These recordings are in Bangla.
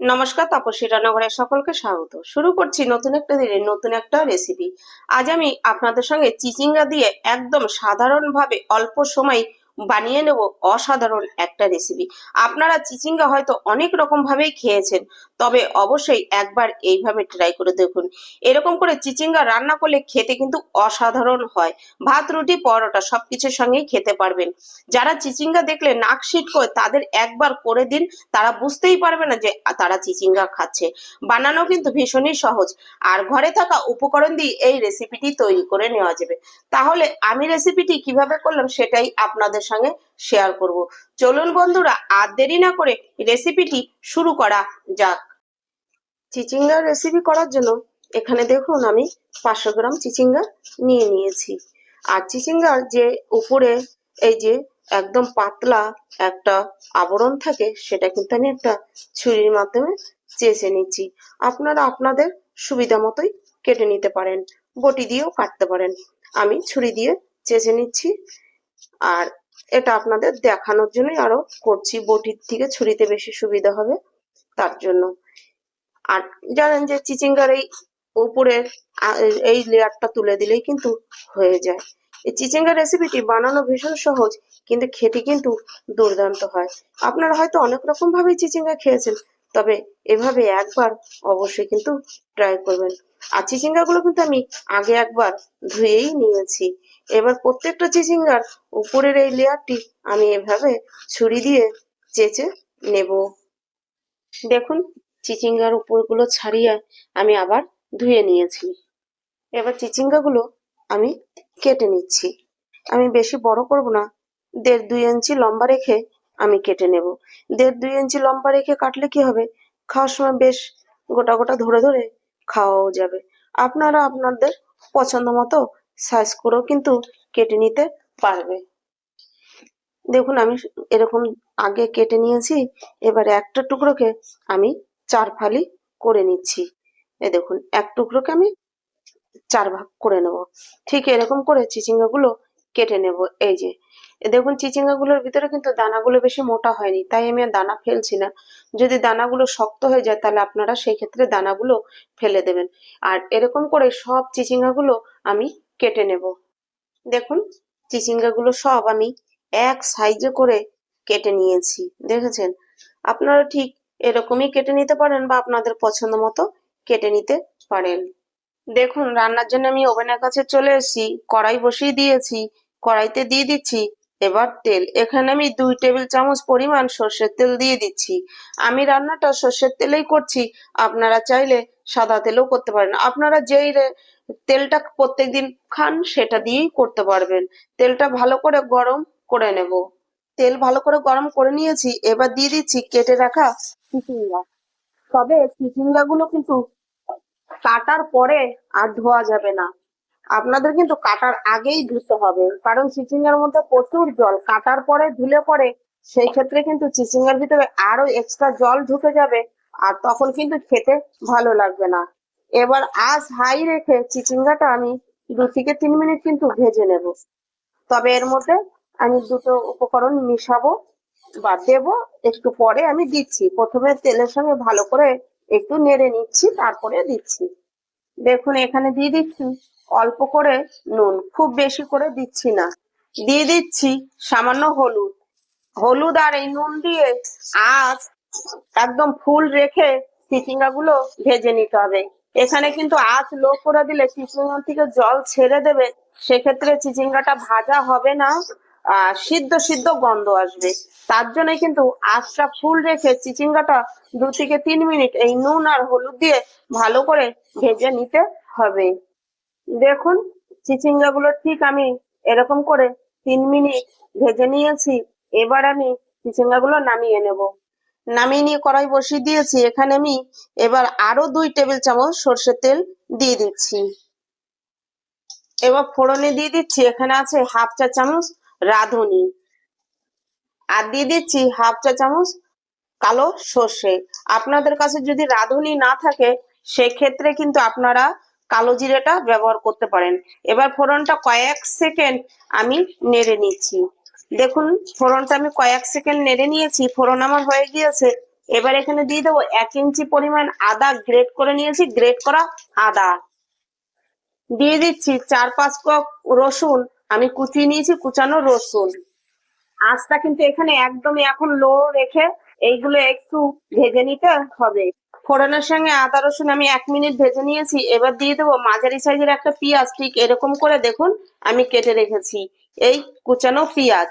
নমস্কার, তাপসী রান্নাঘরে সকলকে স্বাগত। শুরু করছি নতুন একটা দিনের নতুন একটা রেসিপি আজ আমি আপনাদের সঙ্গে চিচিঙ্গা দিয়ে একদম সাধারণভাবে অল্প সময় বানিয়ে নেব অসাধারণ একটা রেসিপি আপনারা চিচিঙ্গা হয়তো অনেক রকম ভাবেই খেয়েছেন তবে অবশ্যই একবার এইভাবে ট্রাই করে দেখুন। এরকম করে চিচিঙ্গা রান্না করলে খেতে কিন্তু অসাধারণ হয়। ভাত, রুটি, পরোটা সবকিছুর সঙ্গেই খেতে পারবেন। যারা চিচিঙ্গা দেখলে নাক করে তাদের একবার করে দিন, তারা বুঝতেই পারবে না যে তারা চিচিঙ্গা খাচ্ছে। বানানো কিন্তু ভীষণই সহজ। আর ঘরে থাকা উপকরণ দিয়ে এই রেসিপিটি তৈরি করে নেওয়া যাবে। তাহলে আমি রেসিপিটি কীভাবে করলাম সেটাই আপনাদের সঙ্গে শেয়ার করব। চলুন বন্ধুরা, আর দেরি না করে রেসিপিটি শুরু করা যাক। চিচিঙ্গার রেসিপি করার জন্য এখানে দেখুন আমি পাঁচশো গ্রাম চিচিঙ্গা নিয়ে নিয়েছি। আর চিচিঙ্গার যে উপরে এই যে একদম পাতলা একটা আবরণ থাকে, সেটা কিন্তু আমি একটা ছুরির মাধ্যমে চেঁচে নিচ্ছি। আপনারা আপনাদের সুবিধা মতোই কেটে নিতে পারেন, বটি দিয়েও কাটতে পারেন। আমি ছুরি দিয়ে চেঁচে নিচ্ছি। আর এটা আপনাদের দেখানোর জন্যই আরও করছি। বটির থেকে ছুরিতে বেশি সুবিধা হবে তার জন্য। আর জানেন যে চিচিঙ্গার এই উপরের এই লেয়ারটা তুলে দিলেই কিন্তু হয়ে যায়। এই চিচিঙ্গা রেসিপিটি বানানো ভীষণ সহজ, কিন্তু খেতে কিন্তু দুর্দান্ত হয়। আপনারা হয়তো অনেক রকম ভাবে চিচিঙ্গা খেয়েছেন, তবে এভাবে একবার অবশ্যই কিন্তু ট্রাই করবেন। আর চিচিঙ্গা গুলো কিন্তু আমি আগে একবার ধুয়েই নিয়েছি। এবার প্রত্যেকটা চিচিঙ্গার উপরের এই লেয়ারটি আমি এভাবে ছুরি দিয়ে চেঁচে নেব। দেখুন, চিচিঙ্গার উপরগুলো ছাড়িয়ে আমি আবার ধুয়ে নিয়েছি। এবার চিচিঙ্গাগুলো আমি কেটে নিচ্ছি। আমি বেশি বড় করব না। দেড় দুই ইঞ্চি লম্বা রেখে আমি কেটে নেব। দেড় দুই ইঞ্চি লম্বা রেখে কাটলে কি হবে? খাওয়ার সময় বেশ গোটা গোটা ধরে ধরে খাওয়াও যাবে। আপনারা আপনাদের পছন্দ মতো সাইজ করেও কিন্তু কেটে নিতে পারবে। দেখুন, আমি এরকম আগে কেটে নিয়েছি, এবারে একটা টুকরোকে আমি চার ফালি করে নিচ্ছি। এ দেখুন, এক টুকরোকে আমি চার ভাগ করে নেব। ঠিক এরকম করে চিচিঙ্গা গুলো কেটে নেব। এই যে দেখুন চিচিঙ্গা গুলোর ভিতরে কিন্তু দানাগুলো বেশি মোটা হয়নি, তাই আমি আর দানা ফেলছি না। যদি দানাগুলো শক্ত হয়ে যায়, তাহলে আপনারা সেই ক্ষেত্রে দানাগুলো ফেলে দেবেন। আর এরকম করে সব চিচিঙ্গা গুলো আমি কেটে নেব। দেখুন চিচিঙ্গা গুলো সব আমি এক সাইজে করে কেটে নিয়েছি, দেখেছেন? আপনারা ঠিক এরকমই কেটে নিতে পারেন বা আপনাদের পছন্দ মতো কেটে নিতে পারেন। দেখুন, রান্নার জন্য আমি ওভেনের কাছে চলে এসেছি, কড়াই বসিয়ে দিয়েছি, কড়াইতে দিয়ে দিচ্ছি এবার তেল। এখানে আমি দুই টেবিল চামচ পরিমাণ সর্ষের তেল দিয়ে দিচ্ছি। আমি রান্নাটা সর্ষের তেলেই করছি। আপনারা চাইলে সাদা তেলেও করতে পারেন। আপনারা যেই তেলটা প্রত্যেকদিন খান, সেটা দিয়েই করতে পারবেন। তেলটা ভালো করে গরম করে নেব। তেল ভালো করে গরম করে নিয়েছি। এবার দিয়ে দিচ্ছি কেটে রাখা চিচিঙ্গা তবে চিচিঙ্গা গুলো কিন্তু কাটার পরে আর ধোয়া যাবে না। আপনাদের কিন্তু কাটার আগেই ধুতে হবে। কারণ চিচিঙ্গার মধ্যে প্রচুর জল, কাটার পরে ধুলে পরে সেই ক্ষেত্রে কিন্তু চিচিঙ্গার ভিতরে আরও এক্সট্রা জল ঢুকে যাবে আর তখন কিন্তু খেতে ভালো লাগবে না। এবার আজ হাই রেখে চিচিঙ্গাটা আমি দু থেকে তিন মিনিট কিন্তু ভেজে নেব। তবে এর মধ্যে আমি দুটো উপকরণ মিশাবো বা দেবো, একটু পরে আমি দিচ্ছি। প্রথমে তেলের সঙ্গে ভালো করে একটু নেড়ে নিচ্ছি, তারপরে দিচ্ছি। দেখুন, এখানে দিয়ে দিচ্ছি। অল্প করে নুন, খুব বেশি করে দিচ্ছি না। দিয়ে দিচ্ছি সামান্য হলুদ। হলুদ আর এই নুন দিয়ে আজ একদম ফুল রেখে চিচিঙ্গা গুলো ভেজে নিতে হবে। এখানে কিন্তু আঁচ লো করে দিলে চিচিঙ্গা থেকে জল ছেড়ে দেবে, সেক্ষেত্রে চিচিঙ্গাটা ভাজা হবে না সিদ্ধ সিদ্ধ গন্ধ আসবে। তার জন্য কিন্তু আঁচটা ফুল রেখে চিচিঙ্গাটা দু থেকে তিন মিনিট এই নুন আর হলুদ দিয়ে ভালো করে ভেজে নিতে হবে। দেখুন চিচিঙ্গা গুলো ঠিক আমি এরকম করে তিন মিনিট ভেজে নিয়েছি। এবার আমি চিচিঙ্গা গুলো নামিয়ে নেব। নামিয়ে নিয়ে কড়াই বসিয়ে দিয়েছি। এখানে আমি এবার আরও দুই টেবিল চামচ সর্ষের তেল দিয়ে দিচ্ছি। এবার ফোড়নে দিয়ে দিচ্ছি। এখানে আছে হাফ চা চামচ রাঁধুনি। আর দিয়ে দিচ্ছি হাফ চা চামচ কালো সর্ষে। আপনাদের কাছে যদি রাঁধুনি না থাকে, সেক্ষেত্রে কিন্তু আপনারা কালো জিরেটা ব্যবহার করতে পারেন। এবার ফোড়নটা কয়েক সেকেন্ড আমি নেড়ে নিচ্ছি। দেখুন, ফোড়নটা আমি কয়েক সেকেন্ড নেড়ে নিয়েছি, ফোড়ন আমার হয়ে গিয়েছে। এবার এখানে দিয়ে দেবো এক ইঞ্চি পরিমাণ আদা গ্রেট করে নিয়েছি, গ্রেট করা আদা। দিয়ে দিচ্ছি চার পাঁচ কক রসুন, আমি কুচিয়ে নিয়েছি কুচানো রসুন। আঁচটা কিন্তু এখানে একদমই এখন লো রেখে এইগুলো একটু ভেজে নিতে হবে। ফোড়নের সঙ্গে আদা, রসুন আমি এক মিনিট ভেজে নিয়েছি। এবার দিয়ে দেবো মাঝারি সাইজের একটা পেঁয়াজ। ঠিক এরকম করে দেখুন, আমি কেটে রেখেছি। এই কুচানো পেঁয়াজ।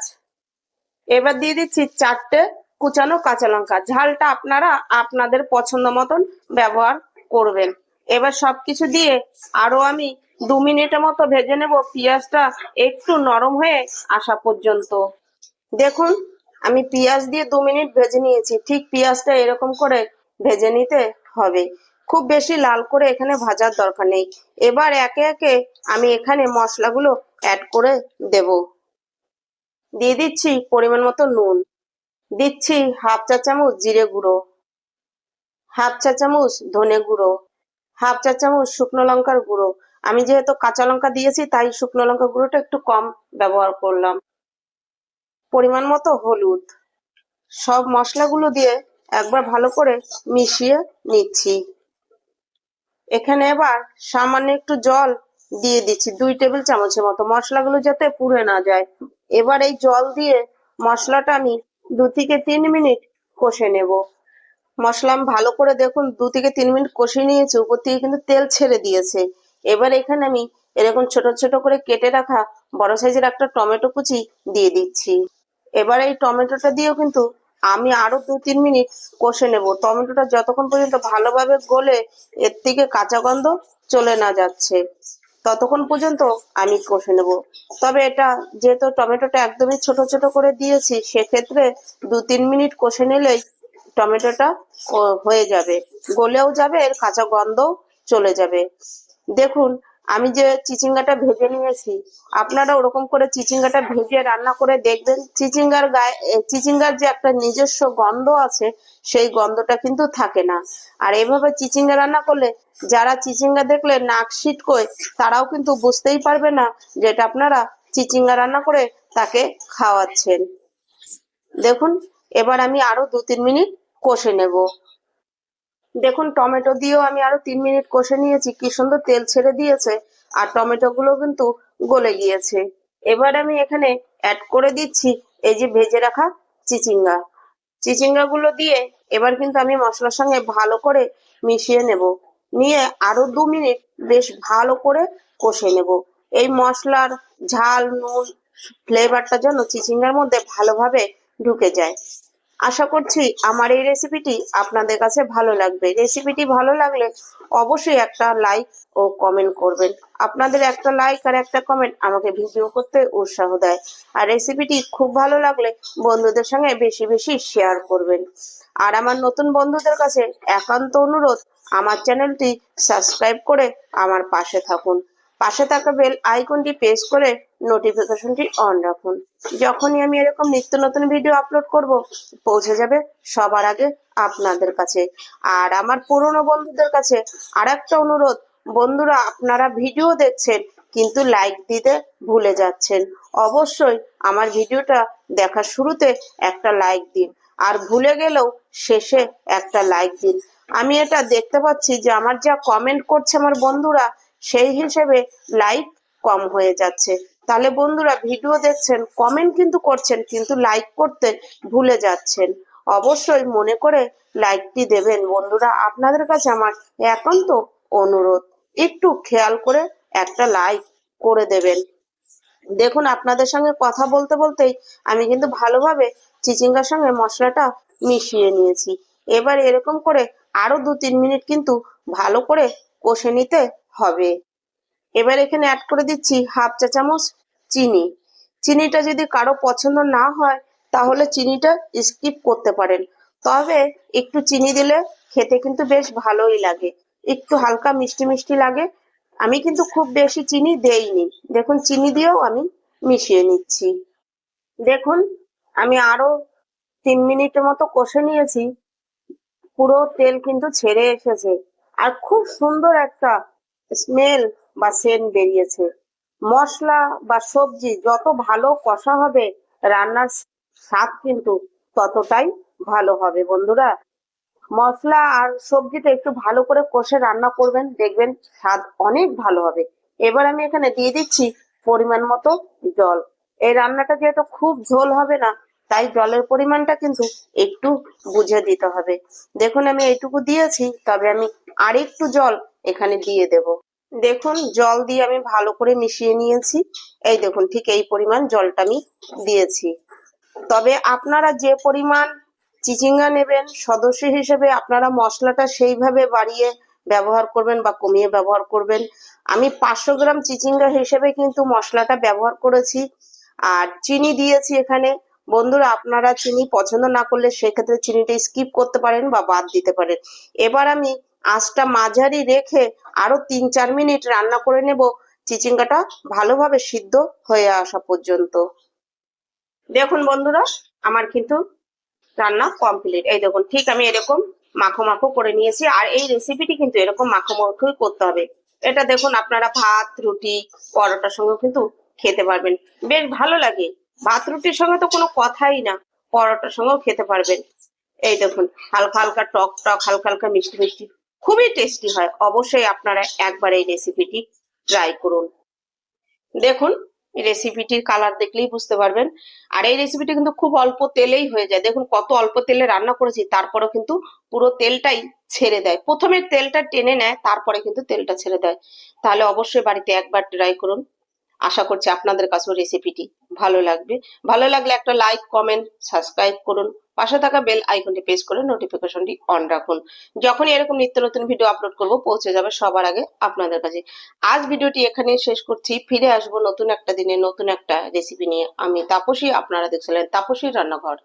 এবার দিয়ে দিচ্ছি চারটে কুচানো কাঁচা লঙ্কা। ঝালটা আপনারা আপনাদের পছন্দ মতন ব্যবহার করবেন। এবার সবকিছু দিয়ে আরও আমি দু মিনিটের মতো ভেজে নেব। পেঁয়াজটা একটু নরম হয়ে আসা পর্যন্ত। দেখুন, আমি পেঁয়াজ দিয়ে দু মিনিট ভেজে নিয়েছি। ঠিক পেঁয়াজটা এরকম করে ভেজে নিতে হবে। খুব বেশি লাল করে এখানে ভাজার দরকার নেই। এবার একে একে আমি এখানে মশলাগুলো অ্যাড করে দেব। দিয়ে দিচ্ছি পরিমাণ মতো নুন। দিচ্ছি হাফ চা চামচ জিরে গুঁড়ো। হাফ চা চামচ ধনে গুঁড়ো। হাফ চা চামচ শুকনো লঙ্কার গুঁড়ো। আমি যেহেতু কাঁচা লঙ্কা দিয়েছি, তাই শুকনো লঙ্কা গুঁড়োটা একটু কম ব্যবহার করলাম। পরিমাণ মতো হলুদ। সব মশলাগুলো দিয়ে একবার ভালো করে মিশিয়ে নিচ্ছি। এখানে এবার সামান্য একটু জল দিয়ে দিচ্ছি, দুই টেবিল চামচের মতো। মশলাগুলো যাতে পুড়ে না যায়। এবার এই জল দিয়ে মশলাটা আমি দু থেকে তিন মিনিট কষে নেব। মশলা আমি ভালো করে দেখুন, দু থেকে তিন মিনিট কষে নিয়েছি, উপর থেকে কিন্তু তেল ছেড়ে দিয়েছে। এবার এখানে আমি এরকম ছোট ছোট করে কেটে রাখা বড় সাইজের একটা টমেটো কুচি দিয়ে দিচ্ছি। এবার এই টমেটোটা দিয়েও কিন্তু আমি আরও দু, তিন মিনিট কষে নেব। টমেটোটা যতক্ষণ পর্যন্ত ভালোভাবে গলে এর থেকে কাঁচা গন্ধ চলে না যাচ্ছে, ততক্ষণ পর্যন্ত আমি কষে নেব। তবে এটা যেহেতু টমেটোটা একদমই ছোট ছোট করে দিয়েছি, সেক্ষেত্রে দু, তিন মিনিট কষে নিলেই টমেটোটা হয়ে যাবে। গলেও যাবে, এর কাঁচা গন্ধও চলে যাবে। দেখুন আমি যে চিচিঙ্গাটা ভেজে নিয়েছি, আপনারা ওরকম করে চিচিঙ্গাটা ভেজে রান্না করে দেখবেন, চিচিঙ্গার গায়ে চিচিঙ্গার যে একটা নিজস্ব গন্ধ আছে, সেই গন্ধটা কিন্তু থাকে না। আর এভাবে চিচিঙ্গা রান্না করলে, যারা চিচিঙ্গা দেখলে নাক সিটকোয়, তারাও কিন্তু বুঝতেই পারবে না যে এটা আপনারা চিচিঙ্গা রান্না করে তাকে খাওয়াচ্ছেন। দেখুন, এবার আমি আরও দু তিন মিনিট কষে নেব। দেখুন, টমেটো দিয়েও আমি আরও তিন মিনিট কষে নিয়েছি, কি সুন্দর তেল ছেড়ে দিয়েছে, আর টমেটো গুলো কিন্তু গলে গিয়েছে। এবার আমি এখানে অ্যাড করে দিচ্ছি এই যে ভেজে রাখা চিচিঙ্গা। চিচিঙ্গা গুলো দিয়ে এবার কিন্তু আমি মশলার সঙ্গে ভালো করে মিশিয়ে নেব। নিয়ে আরও দু মিনিট বেশ ভালো করে কষে নেব। এই মশলার ঝাল, নুন ফ্লেভারটা যেন চিচিঙ্গার মধ্যে ভালোভাবে ঢুকে যায়। আশা করছি আমার এই রেসিপিটি আপনাদের কাছে ভালো লাগবে। রেসিপিটি ভালো লাগলে অবশ্যই একটা লাইক ও কমেন্ট করবেন। আপনাদের একটা লাইক আর একটা কমেন্ট আমাকে ভিডিও করতে উৎসাহ দেয়। আর রেসিপিটি খুব ভালো লাগলে বন্ধুদের সঙ্গে বেশি বেশি শেয়ার করবেন। আর আমার নতুন বন্ধুদের কাছে একান্ত অনুরোধ, আমার চ্যানেলটি সাবস্ক্রাইব করে আমার পাশে থাকুন। পাশে থাকা বেল আইকনটি প্রেস করে নোটিফিকেশনটি অন রাখুন। যখনই আমি এরকম নিত্য নতুন ভিডিও আপলোড করব, পৌঁছে যাবে সবার আগে আপনাদের কাছে। আর আমার পুরনো বন্ধুদের কাছে আর একটা অনুরোধ, বন্ধুরা আপনারা ভিডিও দেখছেন, কিন্তু লাইক দিতে ভুলে যাচ্ছেন। অবশ্যই আমার ভিডিওটা দেখার শুরুতে একটা লাইক দিন, আর ভুলে গেলেও শেষে একটা লাইক দিন। আমি এটা দেখতে পাচ্ছি যে আমার যা কমেন্ট করছে আমার বন্ধুরা সেই হিসেবে লাইক কম হয়ে যাচ্ছে। তাহলে বন্ধুরা ভিডিও দেখছেন কমেন্ট কিন্তু করছেন, কিন্তু লাইক করতে ভুলে যাচ্ছেন। অবশ্যই মনে করে লাইকটি দেবেন। বন্ধুরা, আপনাদের কাছে আমার একান্ত অনুরোধ, একটু খেয়াল করে একটা লাইক করে দেবেন। দেখুন, আপনাদের সঙ্গে কথা বলতে বলতেই আমি কিন্তু ভালোভাবে চিচিঙ্গার সঙ্গে মশলাটা মিশিয়ে নিয়েছি। এবার এরকম করে আরও দু তিন মিনিট কিন্তু ভালো করে কষে নিতে হবে। এবার এখানে অ্যাড করে দিচ্ছি হাফ চা চামচ চিনি। চিনিটা যদি কারও পছন্দ না হয়, তাহলে চিনিটা স্কিপ করতে পারেন। তবে একটু চিনি দিলে খেতে কিন্তু বেশ ভালোই লাগে। একটু হালকা মিষ্টি মিষ্টি লাগে। আমি কিন্তু খুব বেশি চিনি দেইনি। দেখুন, চিনি দিয়েও আমি মিশিয়ে নিচ্ছি। দেখুন, আমি আরও তিন মিনিটের মতো কষে নিয়েছি। পুরো তেল কিন্তু ছেড়ে এসেছে। আর খুব সুন্দর একটা স্মেল বা সেন্ট বেরিয়েছে। মশলা বা সবজি যত ভালো কষা হবে, রান্নার স্বাদ কিন্তু ততটাই ভালো হবে বন্ধুরা। মশলা আর সবজিটা একটু ভালো করে কষে রান্না করবেন, দেখবেন স্বাদ অনেক ভালো হবে। এবার আমি এখানে দিয়ে দিচ্ছি পরিমাণ মতো জল। এই রান্নাটা যেহেতু খুব ঝোল হবে না, তাই জলের পরিমাণটা কিন্তু একটু বুঝে দিতে হবে। দেখুন, আমি এইটুকু দিয়েছি, তবে আমি আরেকটু জল এখানে দিয়ে দেব। দেখুন, জল দিয়ে আমি ভালো করে মিশিয়ে নিয়েছি। এই দেখুন, ঠিক এই পরিমাণ জলটা আমি দিয়েছি। তবে আপনারা যে পরিমাণ চিচিঙ্গা নেবেন, সদস্য হিসেবে আপনারা মশলাটা সেইভাবে বাড়িয়ে ব্যবহার করবেন বা কমিয়ে ব্যবহার করবেন। আমি পাঁচশো গ্রাম চিচিঙ্গা হিসেবে কিন্তু মশলাটা ব্যবহার করেছি। আর চিনি দিয়েছি এখানে। বন্ধুরা, আপনারা চিনি পছন্দ না করলে সেক্ষেত্রে চিনিটা স্কিপ করতে পারেন বা বাদ দিতে পারেন। এবার আমি আঁচটা মাঝারি রেখে আরও তিন চার মিনিট রান্না করে নেব। চিচিঙ্গাটা ভালোভাবে সিদ্ধ হয়ে আসা পর্যন্ত। দেখুন বন্ধুরা, আমার কিন্তু রান্না কমপ্লিট এই দেখুন, ঠিক আমি এরকম মাখো মাখো করে নিয়েছি। আর এই রেসিপিটি কিন্তু এরকম মাখো মাখোই করতে হবে। এটা দেখুন, আপনারা ভাত, রুটি, পরোটার সঙ্গে কিন্তু খেতে পারবেন। বেশ ভালো লাগে। ভাত, রুটির সঙ্গে তো কোনো কথাই না, পরোটার সঙ্গেও খেতে পারবেন। এই দেখুন, হালকা হালকা টক টক, হালকা হালকা মিষ্টি মিষ্টি। খুবই টেস্টি হয়। অবশ্যই আপনারা একবার এই রেসিপিটি ট্রাই করুন। দেখুন রেসিপিটির কালার দেখলেই বুঝতে পারবেন। আর এই রেসিপিটি কিন্তু খুব অল্প তেলেই হয়ে যায়। দেখুন, কত অল্প তেলে রান্না করেছি, তারপরেও কিন্তু পুরো তেলটাই ছেড়ে দেয়। প্রথমে তেলটা টেনে নেয়, তারপরে কিন্তু তেলটা ছেড়ে দেয়। তাহলে অবশ্যই বাড়িতে একবার ট্রাই করুন। আশা করছি আপনাদের কাছেও রেসিপিটি ভালো লাগবে। ভালো লাগলে একটা লাইক কমেন্ট সাবস্ক্রাইব করুন। পাশে থাকা বেল আইকনটি প্রেস করে নোটিফিকেশনটি অন রাখুন। যখনই এরকম নিত্য নতুন ভিডিও আপলোড করব, পৌঁছে যাবে সবার আগে আপনাদের কাছে। আজ ভিডিওটি এখানে শেষ করছি। ফিরে আসব নতুন একটা দিনে, নতুন একটা রেসিপি নিয়ে। আমি তাপসী, আপনারা দেখছিলেন তাপসী রান্নাঘর।